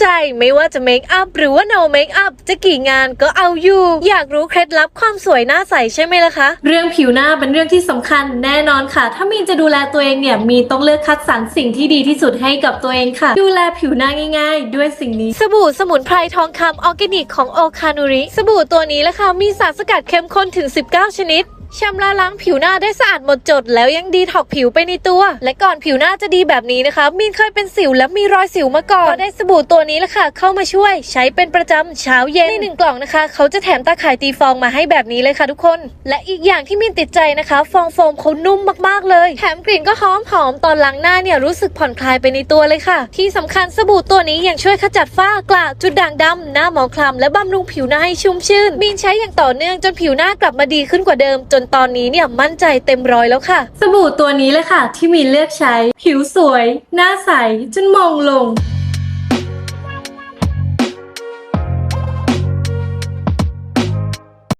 ใจไม่ว่าจะเมคอัพหรือว่า no เมคอัพจะกี่งานก็เอาอยู่ อยากรู้เคล็ดลับความสวยหน้าใสใช่ไหมล่ะคะ เรื่องผิวหน้าเป็นเรื่องที่สำคัญแน่นอนค่ะ ถ้ามีนจะดูแลตัวเองเนี่ยมีนต้องเลือกคัดสรรสิ่งที่ดีที่สุดให้กับตัวเองค่ะ ดูแลผิวหน้าง่าย ๆ ด้วยสิ่งนี้ สบู่สมุนไพรทองคำออร์แกนิกของโอคานูริสบู่ตัวนี้แหละค่ะมีสารสกัดเข้มข้นถึง 19 ชนิด ชำระล้างผิวหน้าได้สะอาดหมดจด แล้วยังดีท็อกผิวไปในตัว และก่อนผิวหน้าจะดีแบบนี้นะคะ มีนเคยเป็นสิวและมีรอยสิวมาก่อนก็ได้สบู่ตัวนี้แหละค่ะ เข้ามาช่วย ใช้เป็นประจำเช้าเย็นในหนึ่งกล่องนะคะ เขาจะแถมตาข่ายตีฟองมาให้แบบนี้เลยค่ะทุกคน และอีกอย่างที่มีนติดใจนะคะ ฟองโฟมเขานุ่มมากๆเลย แถมกลิ่นก็หอมหอมๆตอนล้างหน้าเนี่ยรู้สึกผ่อนคลายไปในตัวเลยค่ะ ที่สำคัญสบู่ตัวนี้ยังช่วยขจัดฝ้ากระจุดด่างดำหน้าหมองคล้ำและบำรุงผิวหน้าให้ชุ่มชื่นมีนใช้อย่างต่อเนื่องจนผิวหน้ากลับมาดีขึ้นกว่าเดิมจนตอนนี้เนี่ยมั่นใจเต็มร้อยแล้วค่ะ สบู่ตัวนี้เลยค่ะ ที่มีเลือกใช้ ผิวสวย หน้าใสจนมองลง